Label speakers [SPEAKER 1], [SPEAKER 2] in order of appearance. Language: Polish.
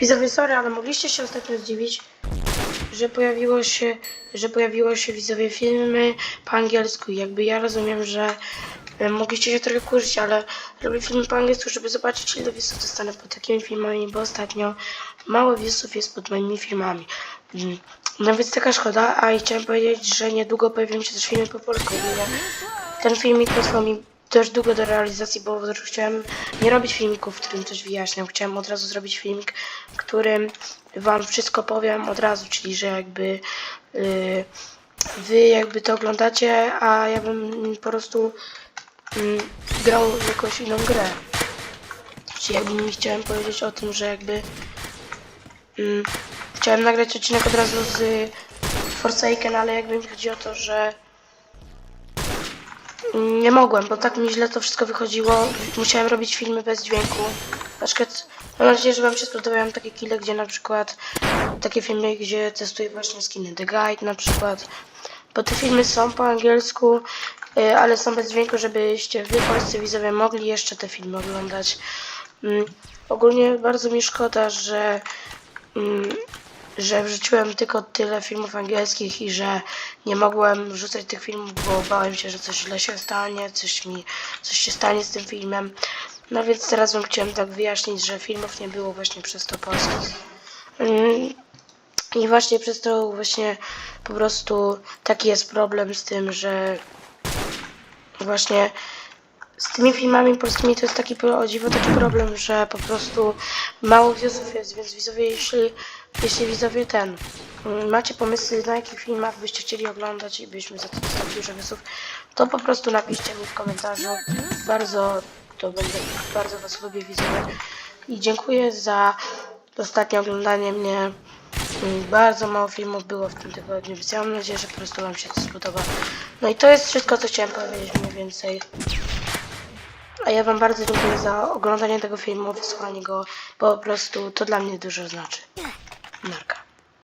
[SPEAKER 1] Widzowie, sorry, ale mogliście się ostatnio zdziwić, że pojawiło się, że pojawiło się widzowie filmy po angielsku. Jakby ja rozumiem, że e, mogliście się trochę kurzyć, ale robię filmy po angielsku, żeby zobaczyć ile wiosów dostanę pod takimi filmami, bo ostatnio mało wiosów jest pod moimi filmami. Mm. No więc taka szkoda, a i chciałem powiedzieć, że niedługo pojawią się też filmy po polsku. Ten filmik potrwał mi dość długo do realizacji, bo chciałem nie robić filmików, w którym coś wyjaśniam. Chciałem od razu zrobić filmik, w którym wam wszystko powiem od razu, czyli że jakby yy, wy jakby to oglądacie, a ja bym po prostu mm, grał jakąś inną grę. Czyli jakby mi chciałem powiedzieć o tym, że jakby mm, chciałem nagrać odcinek od razu z Forsaken, ale jakby mi chodzi o to, że nie mogłem, bo tak mi źle to wszystko wychodziło. Musiałem robić filmy bez dźwięku. Na przykład, mam nadzieję, że Wam się spodobają takie kile, gdzie na przykład takie filmy, gdzie testuję właśnie skiny The Guide na przykład. Bo te filmy są po angielsku, y, ale są bez dźwięku, żebyście Wy, polscy widzowie, mogli jeszcze te filmy oglądać. Mm, Ogólnie bardzo mi szkoda, że mm, że wrzuciłem tylko tyle filmów angielskich i że nie mogłem wrzucać tych filmów, bo bałem się, że coś źle się stanie, coś mi, coś się stanie z tym filmem. No więc teraz wam chciałem tak wyjaśnić, że filmów nie było właśnie przez to polskich. Mm, I właśnie przez to właśnie po prostu taki jest problem z tym, że właśnie z tymi filmami polskimi to jest taki o dziwo taki problem, że po prostu mało widzów jest, więc widzowie, jeśli, jeśli widzowie ten mm, macie pomysły na jakich filmach byście chcieli oglądać i byśmy za to dostali dużo to po prostu napiszcie mi w komentarzu. Bardzo to będę, bardzo was lubię widzowie i dziękuję za ostatnie oglądanie mnie. Mm, Bardzo mało filmów było w tym tygodniu, więc ja mam nadzieję, że po prostu wam się to spodoba. No i to jest wszystko, co chciałem powiedzieć mniej więcej. A ja Wam bardzo dziękuję za oglądanie tego filmu, wysłanie go, bo po prostu to dla mnie dużo znaczy. Narka.